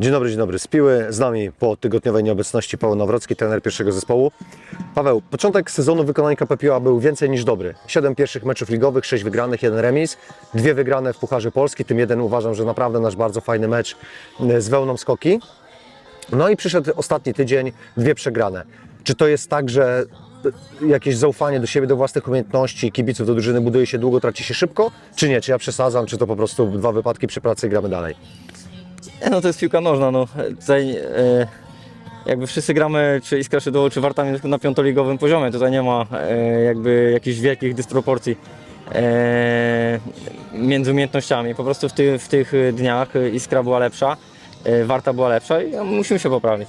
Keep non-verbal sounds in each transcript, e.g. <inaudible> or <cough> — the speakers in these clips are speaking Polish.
Dzień dobry, dzień dobry. Z Piły z nami po tygodniowej nieobecności Paweł Nawrocki, trener pierwszego zespołu. Paweł, początek sezonu wykonania KP Piła był więcej niż dobry. Siedem pierwszych meczów ligowych, sześć wygranych, jeden remis, dwie wygrane w Pucharze Polski, tym jeden uważam, że naprawdę nasz bardzo fajny mecz e, z wełną skoki. No i przyszedł ostatni tydzień, dwie przegrane. Czy to jest tak, że jakieś zaufanie do siebie, do własnych umiejętności, kibiców do drużyny buduje się długo, traci się szybko? Czy nie? Czy ja przesadzam? Czy to po prostu dwa wypadki przy pracy i gramy dalej? Nie, no to jest piłka nożna, no. Tutaj e, jakby wszyscy gramy, czy Iskra Szydło, czy Warta na piątoligowym poziomie. Tutaj nie ma e, jakby jakichś wielkich dysproporcji e, między umiejętnościami. Po prostu w, ty, w tych dniach Iskra była lepsza, e, Warta była lepsza i no, musimy się poprawić.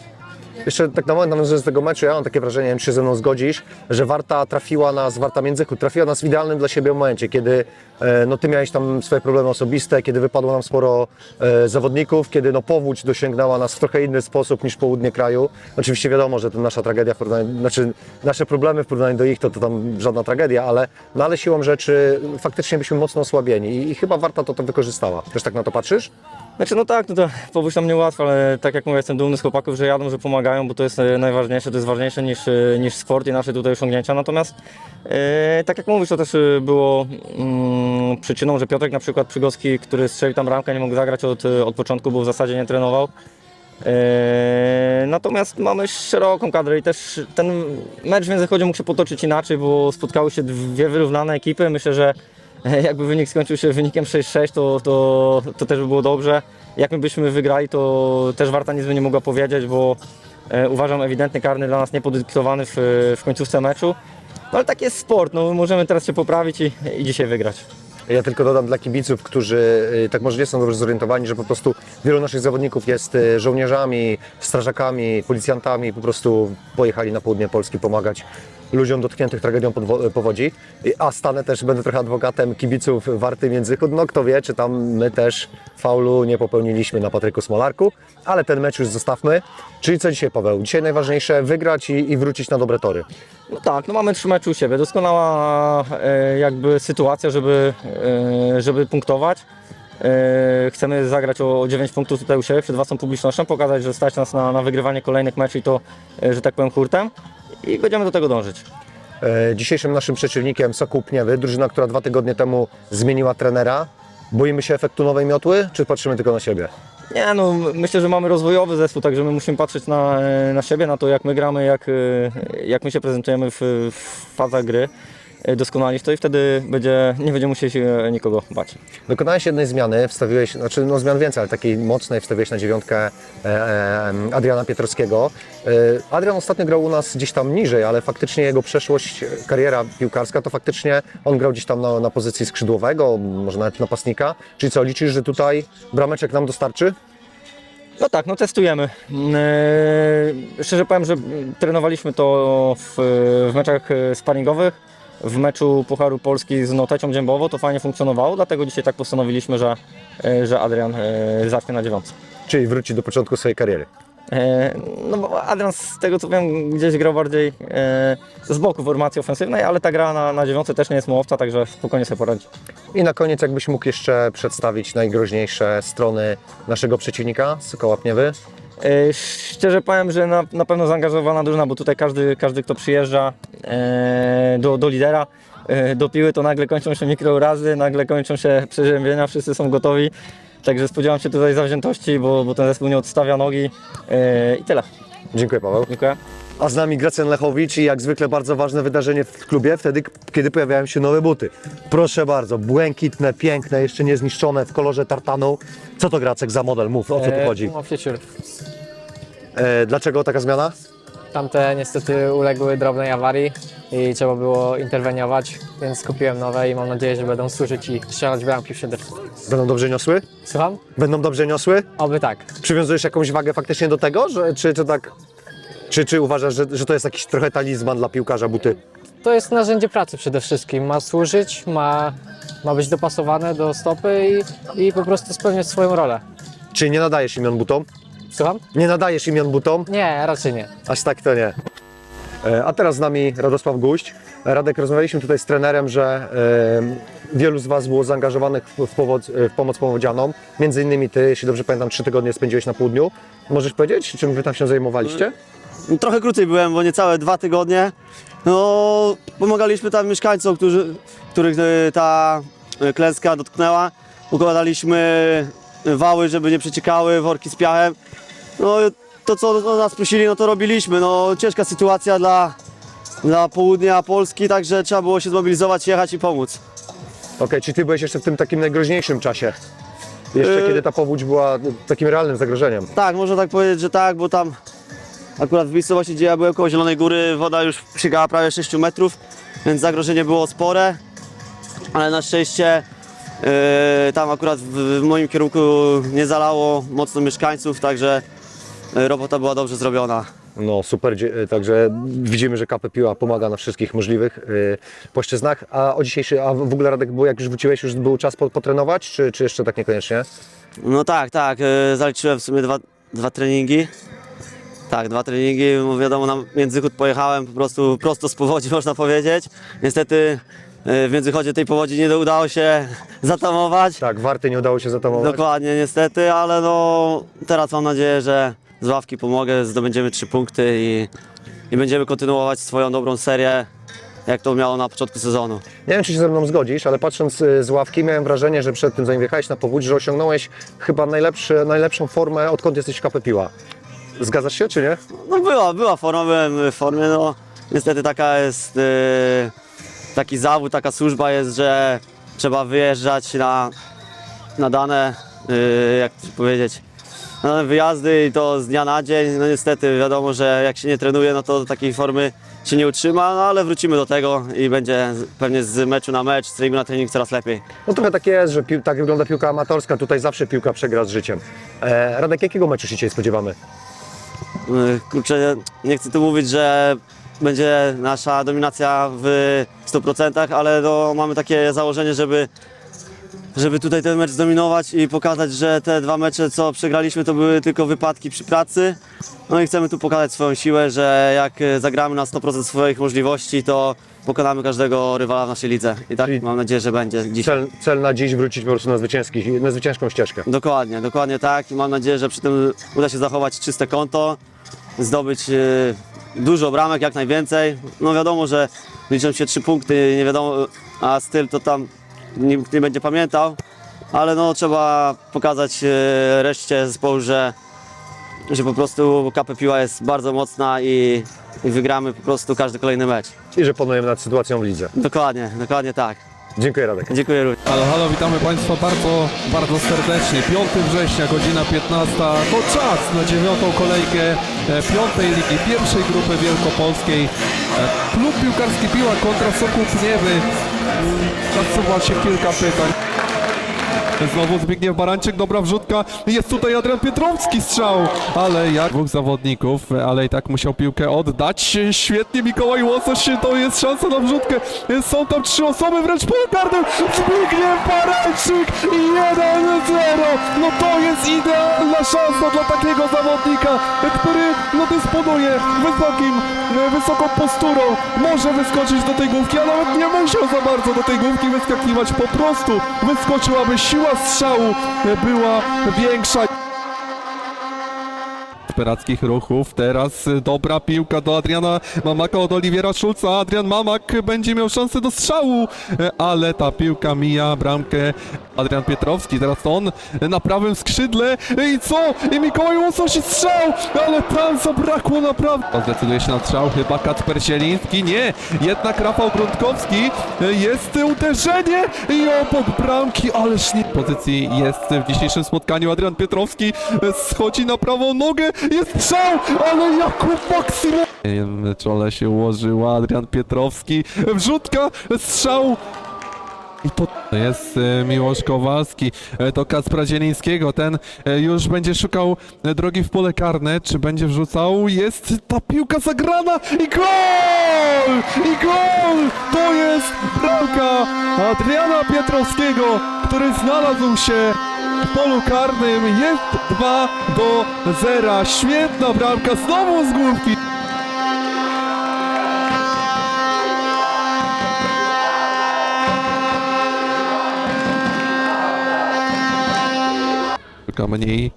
Jeszcze tak na moment nawiązując do tego meczu, ja mam takie wrażenie, nie wiem, czy się ze mną zgodzisz, że Warta trafiła nas, Warta Międzychód, trafiła nas w idealnym dla siebie momencie, kiedy e, no, ty miałeś tam swoje problemy osobiste, kiedy wypadło nam sporo e, zawodników, kiedy no, powódź dosięgnęła nas w trochę inny sposób niż południe kraju. Oczywiście wiadomo, że to nasza tragedia, w znaczy nasze problemy w porównaniu do ich to, to tam żadna tragedia, ale, no, ale siłą rzeczy faktycznie byliśmy mocno osłabieni i, i chyba Warta to, to wykorzystała. Też tak na to patrzysz? Znaczy no tak, no to powódź nam nie łatwo, ale tak jak mówię, jestem dumny z chłopaków, że jadą, że pomagają, bo to jest e, najważniejsze, to jest ważniejsze niż, e, niż sport i nasze tutaj osiągnięcia. Natomiast e, tak jak mówisz, to też e, było mm, przyczyną, że Piotrek na przykład Przygowski, który strzelił tam ramkę, nie mógł zagrać od, od początku, bo w zasadzie nie trenował. E, natomiast mamy szeroką kadrę i też ten mecz w Międzychodzie mógł się potoczyć inaczej, bo spotkały się dwie wyrównane ekipy. Myślę, że <laughs> jakby wynik skończył się wynikiem 6-6, to, to, to też by było dobrze. Jak my byśmy wygrali, to też Warta nic by nie mogła powiedzieć, bo e, uważam ewidentny karny dla nas niepodyktowany w, w końcówce meczu. No ale tak jest sport, no możemy teraz się poprawić i, i dzisiaj wygrać. Ja tylko dodam dla kibiców, którzy y, tak może nie są dobrze zorientowani, że po prostu wielu naszych zawodników jest y, żołnierzami, strażakami, policjantami, po prostu pojechali na południe Polski pomagać ludziom dotkniętych tragedią powodzi. A stanę też, będę trochę adwokatem kibiców Warty Międzychód. No kto wie, czy tam my też faulu nie popełniliśmy na Patryku Smolarku, ale ten mecz już zostawmy. Czyli co dzisiaj, Paweł? Dzisiaj najważniejsze wygrać i, i wrócić na dobre tory. No tak, no mamy trzy mecze u siebie. Doskonała e, jakby sytuacja, żeby, e, żeby punktować. E, chcemy zagrać o, o 9 punktów tutaj u siebie przed własną publicznością, pokazać, że stać nas na, na wygrywanie kolejnych meczów i to, e, że tak powiem, hurtem. I będziemy do tego dążyć. E, Dzisiejszym naszym przeciwnikiem Sokół Pniewy, drużyna, która dwa tygodnie temu zmieniła trenera. Boimy się efektu nowej miotły, czy patrzymy tylko na siebie? Nie no, myślę, że mamy rozwojowy zespół, także my musimy patrzeć na, e, na siebie, na to jak my gramy, jak, e, jak my się prezentujemy w, w fazach gry, e, doskonalić to i wtedy będzie, nie będziemy musieli się nikogo bać. Dokonałeś jednej zmiany, wstawiłeś, znaczy no zmian więcej, ale takiej mocnej, wstawiłeś na dziewiątkę e, e, Adriana Pietrowskiego. E, Adrian ostatnio grał u nas gdzieś tam niżej, ale faktycznie jego przeszłość, e, kariera piłkarska, to faktycznie on grał gdzieś tam na, na pozycji skrzydłowego, może nawet napastnika. Czyli co, liczysz, że tutaj brameczek nam dostarczy? No tak, no testujemy. Szczerze powiem, że trenowaliśmy to w, w meczach e, sparingowych. W meczu Pucharu Polski z Notecią Dziębowo to fajnie funkcjonowało, dlatego dzisiaj tak postanowiliśmy, że, e, że Adrian e, zacznie na dziewiątce. Czyli wróci do początku swojej kariery. E, No bo Adrian z tego co wiem gdzieś grał bardziej z boku w formacji ofensywnej, ale ta gra na, na dziewiątce też nie jest mu obca, także spokojnie sobie poradzi. I na koniec, jakbyś mógł jeszcze przedstawić najgroźniejsze strony naszego przeciwnika, Sokoła Pniewy. Szczerze powiem, że na, na pewno zaangażowana drużyna, bo tutaj każdy, każdy kto przyjeżdża do, do lidera, e, do piły, to nagle kończą się mikrourazy, nagle kończą się przeziębienia, wszyscy są gotowi. Także spodziewam się tutaj zawziętości, bo, bo ten zespół nie odstawia nogi e, i tyle. Dziękuję Paweł. Dziękuję. A z nami Gracjan Lechowicz i jak zwykle bardzo ważne wydarzenie w klubie, wtedy kiedy pojawiają się nowe buty. Proszę bardzo, błękitne, piękne, jeszcze nie zniszczone w kolorze tartanu. Co to Gracek za model? Mów, o co tu chodzi? Puma Future. E, dlaczego taka zmiana? Tamte niestety uległy drobnej awarii i trzeba było interweniować, więc kupiłem nowe i mam nadzieję, że będą służyć i strzelać bramki przede wszystkim. Będą dobrze niosły? Słucham? Będą dobrze niosły? Oby tak. Przywiązujesz jakąś wagę faktycznie do tego, że, czy, czy tak... Czy, czy uważasz, że, że to jest jakiś trochę talizman dla piłkarza buty? To jest narzędzie pracy przede wszystkim. Ma służyć, ma, ma być dopasowane do stopy i, i po prostu spełniać swoją rolę. Czy nie nadajesz imion butom? Słucham? Nie nadajesz imion butom? Nie, raczej nie. Aż tak to nie. E, A teraz z nami Radosław Guść. Radek, rozmawialiśmy tutaj z trenerem, że e, wielu z Was było zaangażowanych w, w, powoc, w pomoc powodzianom. Między innymi Ty, jeśli dobrze pamiętam, trzy tygodnie spędziłeś na południu. Możesz powiedzieć, czym Wy tam się zajmowaliście? Trochę krócej byłem, bo niecałe dwa tygodnie. No, pomagaliśmy tam mieszkańcom, którzy, których e, ta e, klęska dotknęła. Układaliśmy wały, żeby nie przeciekały, worki z piachem. No, to co nas prosili, no to robiliśmy. No, ciężka sytuacja dla, dla południa Polski, także trzeba było się zmobilizować, jechać i pomóc. Okej, czy Ty byłeś jeszcze w tym takim najgroźniejszym czasie? Jeszcze E, kiedy ta powódź była takim realnym zagrożeniem. Tak, można tak powiedzieć, że tak, bo tam akurat w miejscowości, gdzie ja byłem koło Zielonej Góry, woda już sięgała prawie 6 metrów, więc zagrożenie było spore, ale na szczęście yy, tam akurat w, w moim kierunku nie zalało mocno mieszkańców, także robota była dobrze zrobiona. No super, dzie- także widzimy, że KP Piła pomaga na wszystkich możliwych y, płaszczyznach. A o dzisiejszy, a w ogóle Radek, było jak już wróciłeś, już był czas po, potrenować, czy, czy jeszcze tak niekoniecznie? No tak, tak, yy, zaliczyłem w sumie dwa, dwa treningi. Tak, dwa treningi, no wiadomo, na Międzychód pojechałem po prostu prosto z powodzi, <laughs> można powiedzieć. Niestety yy, w Międzychodzie tej powodzi nie udało się zatamować. Tak, Warty nie udało się zatamować. Dokładnie, niestety, ale no teraz mam nadzieję, że z ławki pomogę, zdobędziemy trzy punkty i, i będziemy kontynuować swoją dobrą serię, jak to miało na początku sezonu. Nie wiem, czy się ze mną zgodzisz, ale patrząc y, z ławki miałem wrażenie, że przed tym zanim wjechałeś na powódź, że osiągnąłeś chyba najlepszy, najlepszą formę, odkąd jesteś w KP Piła. Zgadzasz się, czy nie? No była, była forma, byłem w formie, no niestety taka jest, yy, taki zawód, taka służba jest, że trzeba wyjeżdżać na, na dane, yy, jak to powiedzieć, dane wyjazdy i to z dnia na dzień, no niestety wiadomo, że jak się nie trenuje, no to takiej formy się nie utrzyma, no ale wrócimy do tego i będzie pewnie z meczu na mecz, z treningu na trening coraz lepiej. No trochę tak jest, że pił, tak wygląda piłka amatorska, tutaj zawsze piłka przegra z życiem. E, Radek, jakiego meczu się dzisiaj spodziewamy? Yy, Kurczę, nie chcę tu mówić, że będzie nasza dominacja w 100%, ale no, mamy takie założenie, żeby, żeby tutaj ten mecz zdominować i pokazać, że te dwa mecze, co przegraliśmy, to były tylko wypadki przy pracy. No i chcemy tu pokazać swoją siłę, że jak zagramy na 100% swoich możliwości, to pokonamy każdego rywala w naszej lidze. I tak Czyli- mam nadzieję, że będzie dziś. Cel, cel na dziś wrócić po prostu na, zwycięski, na zwycięską ścieżkę. Dokładnie, dokładnie tak i mam nadzieję, że przy tym uda się zachować czyste konto, zdobyć e, dużo bramek, jak najwięcej. No wiadomo, że liczą się trzy punkty, nie wiadomo, a styl to tam nikt nie będzie pamiętał, ale no trzeba pokazać e, reszcie zespołu, że, że po prostu KP Piła jest bardzo mocna i, i wygramy po prostu każdy kolejny mecz. I że panujemy nad sytuacją w lidze. Dokładnie, dokładnie tak. Dziękuję Radek. Dziękuję również. Halo, halo, witamy Państwa bardzo, bardzo serdecznie. 5 września, godzina 15. To czas na dziewiątą kolejkę e, piątej ligi pierwszej grupy wielkopolskiej. E, Klub piłkarski Piła kontra Sokół Pniewy. Nasuwa się kilka pytań. Znowu Zbigniew Barańczyk, dobra wrzutka. Jest tutaj Adrian Pietrowski strzał, ale jak dwóch zawodników, ale i tak musiał piłkę oddać. Świetnie Mikołaj Łosoś, to jest szansa na wrzutkę. Są tam trzy osoby wręcz po kartę. Zbigniew Barańczyk i 1-0. No to jest idealna szansa dla takiego zawodnika, który no dysponuje wysokim, wysoką posturą. Może wyskoczyć do tej główki, a nawet nie musiał za bardzo do tej główki wyskakiwać. Po prostu wyskoczyłaby siła strzału była większa desperackich ruchów. Teraz y, dobra piłka do Adriana Mamaka od Oliwiera Szulca. Adrian Mamak będzie miał szansę do strzału, e, ale ta piłka mija bramkę. Adrian Pietrowski, teraz on na prawym skrzydle i co? I Mikołaj Łosoś strzał, ale tam zabrakło naprawdę. Zdecyduje się na strzał, chyba Kacper Zieliński, nie, jednak Rafał Gruntkowski, jest uderzenie i obok bramki, ależ nie. Pozycji jest w dzisiejszym spotkaniu Adrian Pietrowski, schodzi na prawą nogę, jest strzał, ale Jakub Maksymo. W czole się ułożył Adrian Pietrowski, wrzutka, strzał, i to jest e, Miłosz Kowalski, e, to Kacpra Zielińskiego, ten e, już będzie szukał drogi w pole karne, czy będzie wrzucał, jest ta piłka zagrana i gol! I gol! To jest bramka Adriana Pietrowskiego, który znalazł się w polu karnym. Jest 2 do 0. Świetna bramka, znowu z główki. Czeka mniej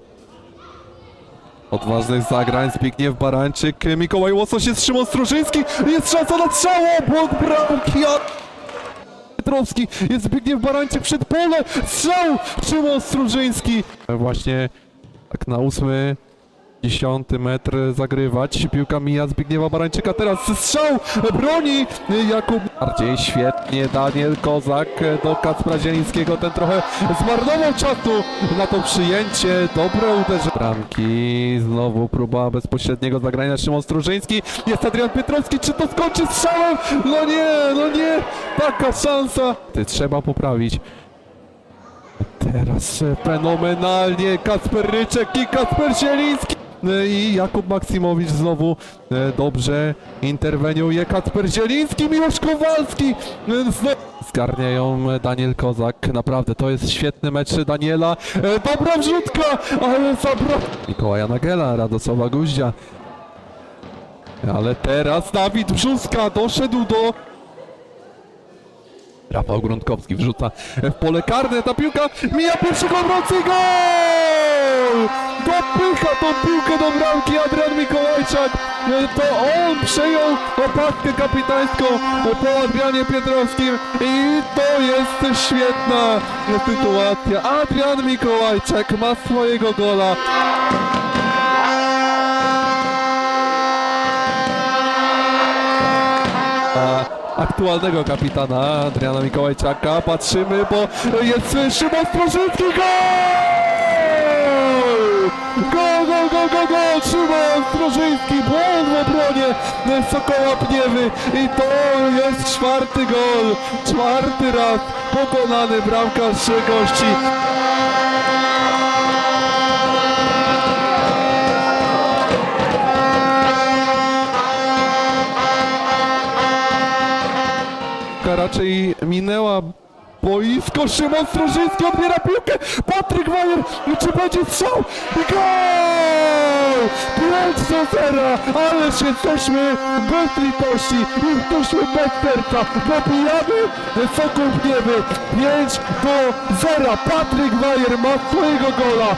odważnych zagrań. Zbigniew Barańczyk, Mikołaj Łosoś jest Szymon Struszyński. Jest szansa na strzał, obok bramki. A... Pietrowski, jest Zbigniew Barańczyk przed pole. Strzał Szymon Struszyński. Właśnie tak na ósmy Dziesiąty metr zagrywać. Piłka mija Zbigniewa Barańczyka. Teraz strzał broni Jakub. Bardziej świetnie Daniel Kozak do Kacpra Zielińskiego. Ten trochę zmarnował czasu na to przyjęcie. Dobre uderzenie. Bramki. Znowu próba bezpośredniego zagrania. Szymon Strużyński. Jest Adrian Pietrowski. Czy to skończy strzałem? No nie, no nie. Taka szansa. Ty trzeba poprawić. Teraz fenomenalnie Kasper Ryczek i Kasper Zieliński. E, I Jakub Maksymowicz znowu e, dobrze interweniuje. Kasper Zieliński, Miłosz Kowalski. e, Zgarniają e, Daniel Kozak. Naprawdę to jest świetny mecz Daniela. Dobra wrzutka, ale zabra... Mikołaja Nagela, Radosława Guździa. Ale teraz Dawid Brzuska doszedł do Rafał Gruntkowski wrzuca w pole karne, ta piłka mija pierwszego obrońcy gol! Dopycha tą piłkę do bramki Adrian Mikołajczak. To on przejął opaskę kapitańską po Adrianie Pietrowskim i to jest świetna sytuacja. Adrian Mikołajczak ma swojego gola. aktualnego kapitana Adriana Mikołajczaka. Patrzymy, bo jest Szymon Stroszycki. Gol! Gol, gol, gol, gol, gol! Szymon Stroszyński, błąd w obronie Sokoła Pniewy i to jest czwarty gol. Czwarty raz pokonany bramkarz gości. raczej minęła boisko. Szymon Strążyński odbiera piłkę. Patryk Wajer. Czy będzie strzał? I gol! 5 do 0. Ależ jesteśmy bez litości. Jesteśmy bez serca. Dobijamy Sokół Gniewy. 5 do 0. Patryk Wajer ma swojego gola.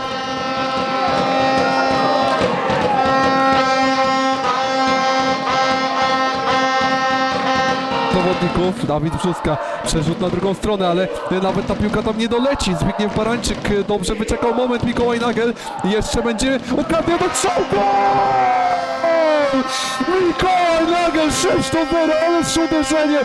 Zawodników. Dawid Brzuska przerzut na drugą stronę, ale nawet ta piłka tam nie doleci. Zbigniew Barańczyk e, dobrze wyczekał moment. Mikołaj Nagel jeszcze będzie okazja do. Gol! Mikołaj Nagel 6 do 0, ależ uderzenie,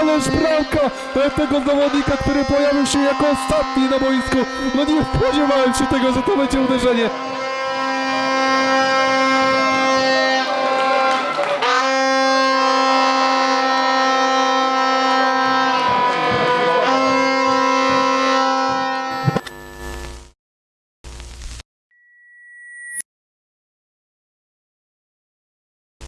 ależ bramka tego zawodnika, który pojawił się jako ostatni na boisku. No nie spodziewałem się tego, że to będzie uderzenie.